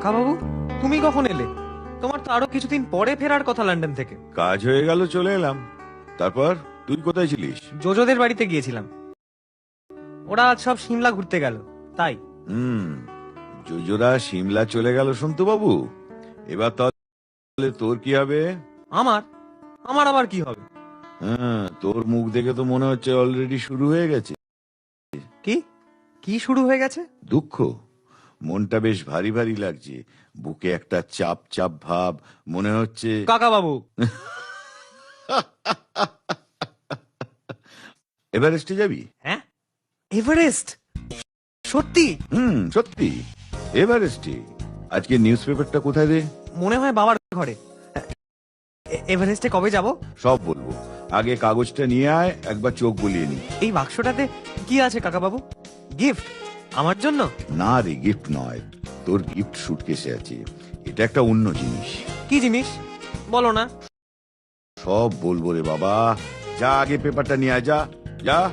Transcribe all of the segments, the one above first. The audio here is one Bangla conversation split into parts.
কাকা বাবু তুমি কখন এলে? তোমার তো আরও কিছুদিন পরে ফেরার কথা লন্ডন থেকে। কাজ হয়ে গেল চলে এলাম। তারপর তুই কোথায় ছিলিস? জোজোদের বাড়িতে গিয়েছিলাম। ওরা আজ সব সিমলা ঘুরতে গেল তাই। হুম যোজোরা সিমলা চলে গেল সন্তু বাবু এবার তাহলে তোর কি হবে? আমার? আমার আবার কি হবে? হ্যাঁ তোর মুখ দেখে তো মনে হচ্ছে অলরেডি শুরু হয়ে গেছে। কি? কি শুরু হয়ে গেছে? দুঃখ। মনটা বেশ ভারী ভারী লাগছে। বুকে একটা চাপ চাপ ভাব মনে হচ্ছে কাকা বাবু এভারেস্টে যাবি? হ্যাঁ। এভারেস্ট? সত্যি? হুম সত্যি। এভারেস্টে। আজকে নিউজ পেপারটা কোথায় রে? মনে হয় বাবার ঘরে। এভারেস্টে কবে যাব? সব বলব। আগে কাগজটা নিয়ে আয় একবার চোখ বুলিয়ে নি। এই বাক্সটাতে কি আছে কাকা বাবু গিফট। আমার জন্য? না রে গিফট নয়। তোর গিফট সুটকেসে আছে। এটা একটা অন্য জিনিস। কি জিনিস? বলো না। সব বলব রে বাবা। যা আগে পেপারটা নিয়ে আয় যা। যা।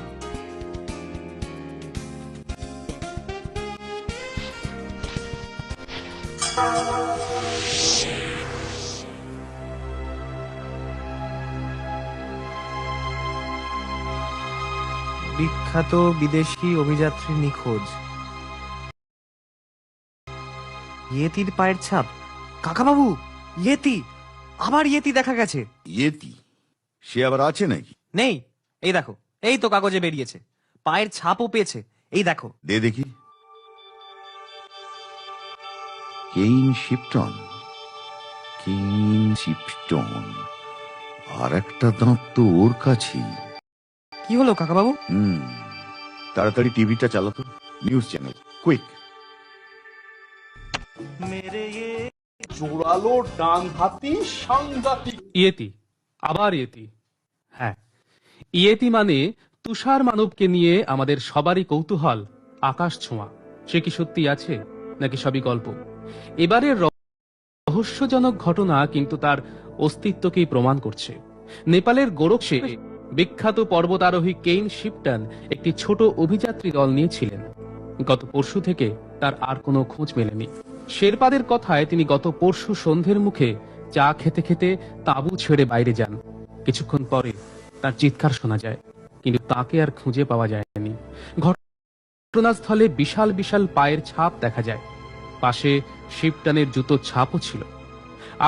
বিখ্যাত বিদেশি অভিযাত্রী নিখোঁজ। ইয়েতির পায়ের ছাপ। কাকা বাবু ইয়েতি আবার ইয়েতি দেখা গেছে। ইয়েতি? সে আবার আছে নাকি? নেই এই দেখো এই তো কাগজে বেরিয়েছে। পায়ের ছাপও পেয়েছে এই দেখো। দে দেখি। কেইন শিপটন কেইন শিপটন আর একটা দাঁত তো ওর কাছেই। কি হলো কাকা বাবু হুম তাড়াতাড়ি টিভিটা চালাতো নিউজ চ্যানেল কুইক। জোরালো ডান হাতি সাংঘাতিক। ইয়েতি, আবার ইয়েতি। হ্যাঁ ইয়েতি মানে তুষার মানবকে নিয়ে আমাদের সবারই কৌতূহল, আকাশ ছোঁয়া। সে কি সত্যি আছে, নাকি সবই গল্প? রহস্যজনক ঘটনা কিন্তু তার অস্তিত্বকেই প্রমাণ করছে। নেপালের গোরক্ষে বিখ্যাত পর্বতারোহী কেইন শিপটন একটি ছোট অভিযাত্রী দল নিয়েছিলেন। গত পরশু থেকে তার আর কোনো খোঁজ মেলেনি। শেরপাদের কথায় তিনি গত পরশু সন্ধ্যের মুখে চা খেতে খেতে তাঁবু ছেড়ে বাইরে যান। কিছুক্ষণ পরে তার চিৎকার শোনা যায়, কিন্তু তাকে আর খুঁজে পাওয়া যায়নি। ঘটনাস্থলে বিশাল বিশাল পায়ের ছাপ দেখা যায়। পাশে শিবটানের জুতো ছাপও ছিল।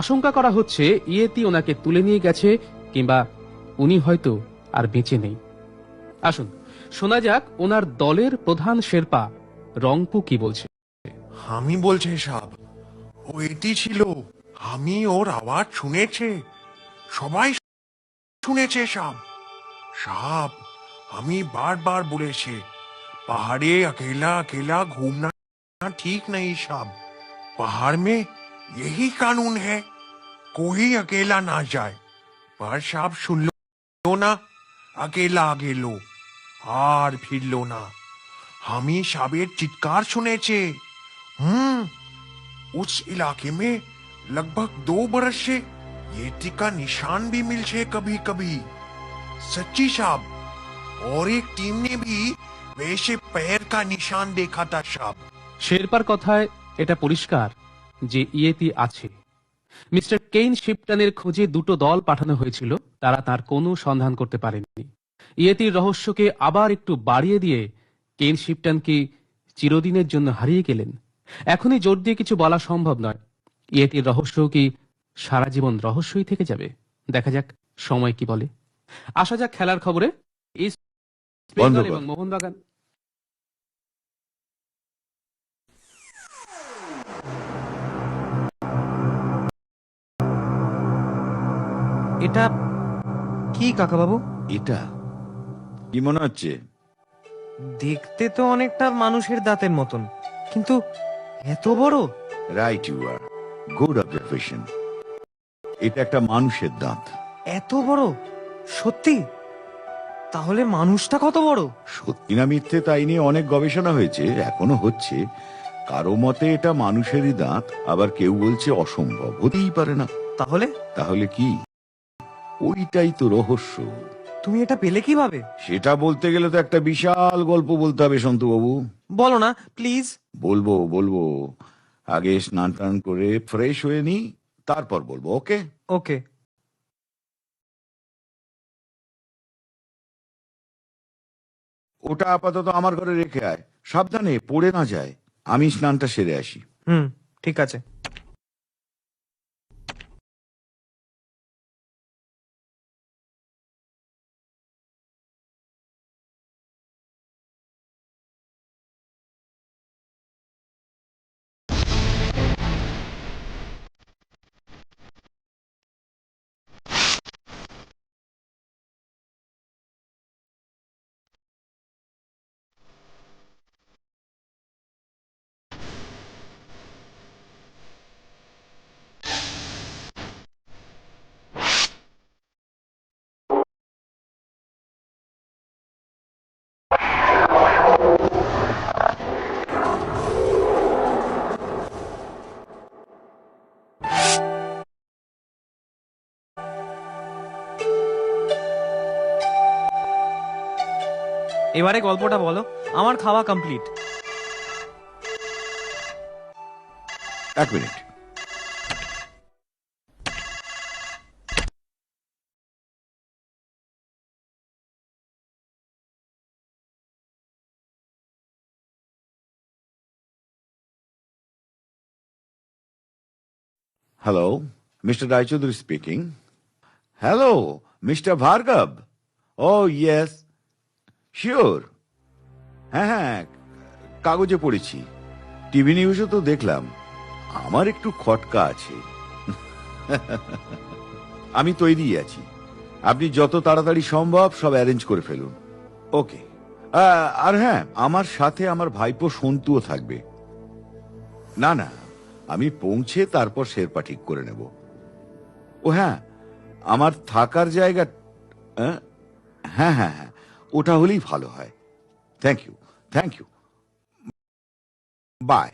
আশঙ্কা করা হচ্ছে, ইয়েতি ওনাকে তুলে নিয়ে গেছে কিংবা উনি হয়তো আর বেঁচে নেই। আসুন, শোনা যাক ওনার দলের প্রধান শেরপা রংপু কি বলছে। আমি বলছে সাব ও এটি ছিল আমি ওর আওয়াজ শুনেছে সবাই শুনেছে সাব সাব আমি বারবার বলেছে पहाड़े अकेला अकेला घूमना ठीक नहीं साहब पहाड़ में यही कानून है कोई अकेला ना जाए पर साहब सुन लो ना अकेला आगे लो আর ফিরল না আমি সাবের চিৎকার শুনেছে हम्म उस इलाके में लगभग दो बरस से येती का निशान भी मिल से कभी कभी सच्ची साहब, और एक टीम ने भी वैसे पैर का निशान देखा था साहब। শেরপার কথায় এটা পরিষ্কার যে ইয়েতি আছে মিস্টার কেইন শিপটানের খোঁজে দুটো দল পাঠানো হয়েছিল তারা তার কোনো সন্ধান করতে পারেননি ইয়েতির রহস্যকে আবার একটু বাড়িয়ে দিয়ে কেইন শিপটান কি চিরদিনের জন্য হারিয়ে গেলেন এখনই জোর দিয়ে কিছু বলা সম্ভব নয়। ইয়েতির রহস্য কি সারা জীবন রহস্যই থেকে যাবে? দেখা যাক সময় কি বলে। আসা যাক খেলার খবরে। ইস্ট বেঙ্গল এবং মোহনবাগান। এটা কি কাকা বাবু এটা? কি মনে হচ্ছে? দেখতে তো অনেকটা মানুষের দাঁতের মতন কিন্তু এত বড়? Right you are good observation এটা একটা মানুষের দাঁত। এত বড়? সত্যি? তাহলে মানুষটা কত বড়? সত্যি না মিথ্যে তাই নিয়ে অনেক গবেষণা হয়েছে এখনও হচ্ছে। কারও মতে এটা মানুষেরই দাঁত আবার কেউ বলছে অসম্ভব। হতেই পারে না। তাহলে? তাহলে কি? ওইটাই তো রহস্য। তুমি এটা পেলে কীভাবে? সেটা বলতে গেলে তো একটা বিশাল গল্প বলতে হবে সন্তুবাবু বলো না প্লিজ বলব বলব। আগে স্নান টান করে ফ্রেশ হয়ে নি তারপর বলব ওকে ওকে ওটা আপাতত আমার ঘরে রেখে আয়। সাবধানে পড়ে না যায়। আমি স্নানটা সেরে আসি। হুম ঠিক আছে। এবারে গল্পটা বলো। আমার খাওয়া কমপ্লিট এক minute. Hello mister Roychowdhury speaking hello mister Bhargav ও ইয়েস শিওর হ্যাঁ হ্যাঁ কাগজে পড়েছি। টিভি নিউজে তো দেখলাম। আমার একটু খটকা আছে। আমি তৈরি আছি। আপনি যত তাড়াতাড়ি সম্ভব সব অ্যারেঞ্জ করে ফেলুন। ওকে আর হ্যাঁ আমার সাথে আমার ভাইপো সন্তুও থাকবে। না না, আমি পৌঁছে তারপর শেরপা ঠিক করে নেব। ও হ্যাঁ আমার থাকার জায়গা হ্যাঁ হ্যাঁ হ্যাঁ। ওটা হলেই ভালো হয়। Thank you thank you bye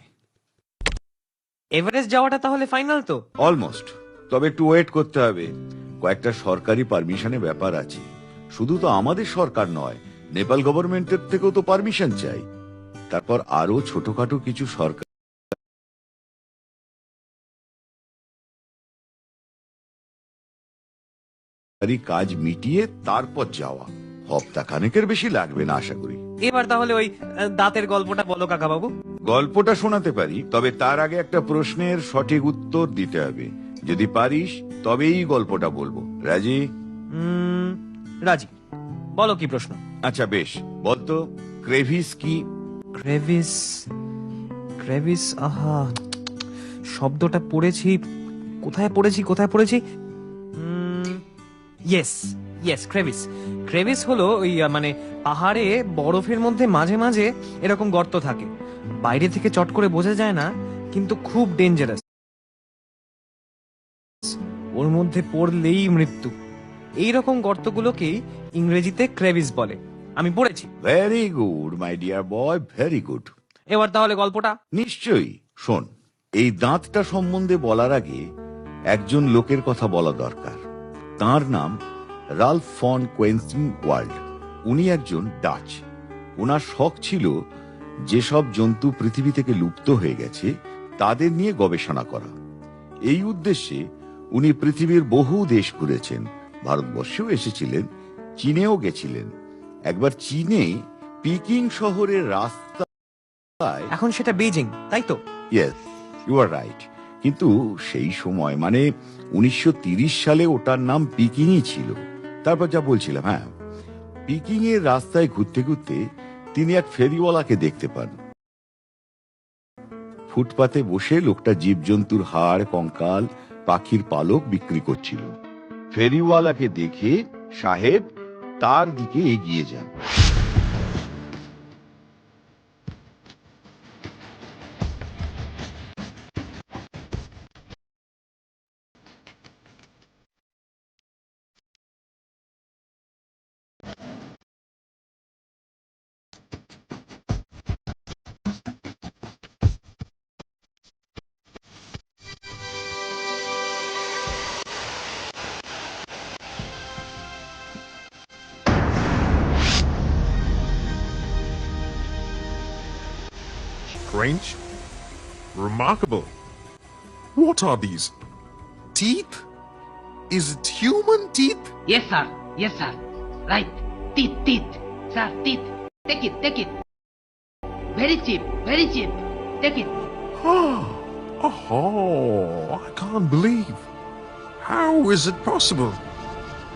Everest যাওয়াটা তাহলে ফাইনাল তো? অলমোস্ট তবে একটু ওয়েট করতে হবে। কয়েকটা সরকারি পারমিশনের ব্যাপার আছে। শুধু তো আমাদের সরকার নয় নেপাল গভর্নমেন্টের থেকেও তো পারমিশন চাই। তারপর আরও ছোটখাটো কিছু সরকারি কাজ মিটিয়ে তারপর যাওয়া। হপ্তা খানেকের বেশি লাগবে না আশা করি। এবার তাহলে ওই দাঁতের গল্পটা বলো কাকা বাবু গল্পটা শোনাতে পারি তবে তার আগে একটা প্রশ্নের সঠিক উত্তর দিতে হবে। যদি পারিস তবেই গল্পটা বলব। রাজি? উম, রাজি। বলো কি প্রশ্ন? আচ্ছা বেশ। বলতো ক্রেভিস কি? ক্রেভিস ক্রেভিস আহা শব্দটা পড়েছি কোথায় পড়েছি কোথায় পড়েছি? Yes yes ক্রেভিস। ক্রেভিস হলো ওই মানে পাহাড়ে বরফের মধ্যে মাঝে মাঝে এরকম গর্ত থাকে। বাইরে থেকে চট করে বোঝা যায় না কিন্তু খুব ডেঞ্জারাস ওর মধ্যে পড়লেই মৃত্যু। এই রকম গর্তগুলোকেই ইংরেজিতে ক্রেভিস বলে। আমি পড়েছি। Very good my dear boy very good এবার তাহলে গল্পটা? নিশ্চয়ই শোন এই দাঁতটা সম্বন্ধে বলার আগে একজন লোকের কথা বলা দরকার। তার নাম রালফ ফন কোয়েন্সিং ওয়ার্ল্ড। উনি একজন ডাচ। ওনার শখ ছিল যেসব জন্তু পৃথিবী থেকে লুপ্ত হয়ে গেছে তাদের নিয়ে গবেষণা করা। এই উদ্দেশ্যে উনি পৃথিবীর বহু দেশ ঘুরেছেন ভারতবর্ষেও এসেছিলেন চীনেও গেছিলেন। একবার চীনে পিকিং শহরের রাস্তায় এখন সেটা বেজিং তাই তো? ইয়েস ইউ আর রাইট কিন্তু সেই সময় মানে উনিশশো সালে ওটার নাম পিকিংই ছিল। তারপর যা বলছিলাম হ্যাঁ পিকিং এর রাস্তায় ঘুরতে ঘুরতে তিনি এক ফেরিওয়ালাকে দেখতে পান। ফুটপাতে বসে লোকটা জীবজন্তুর হাড়, কঙ্কাল, পাখির পালক বিক্রি করছিল। ফেরিওয়ালাকে দেখে সাহেব তার দিকে এগিয়ে যান। Strange. Remarkable. What are these? Teeth? Is it human teeth? Yes, sir. Yes, sir. Right. Teeth, teeth. Sir, teeth. Take it, take it. Very cheap, very cheap. Take it. Ah, oh, I can't believe. How is it possible?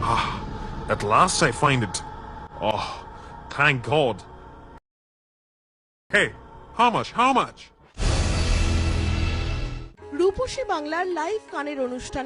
Ah, at last I find it. Oh, thank God. Hey, how much? How much? রূপসী বাংলার লাইভ গানের অনুষ্ঠান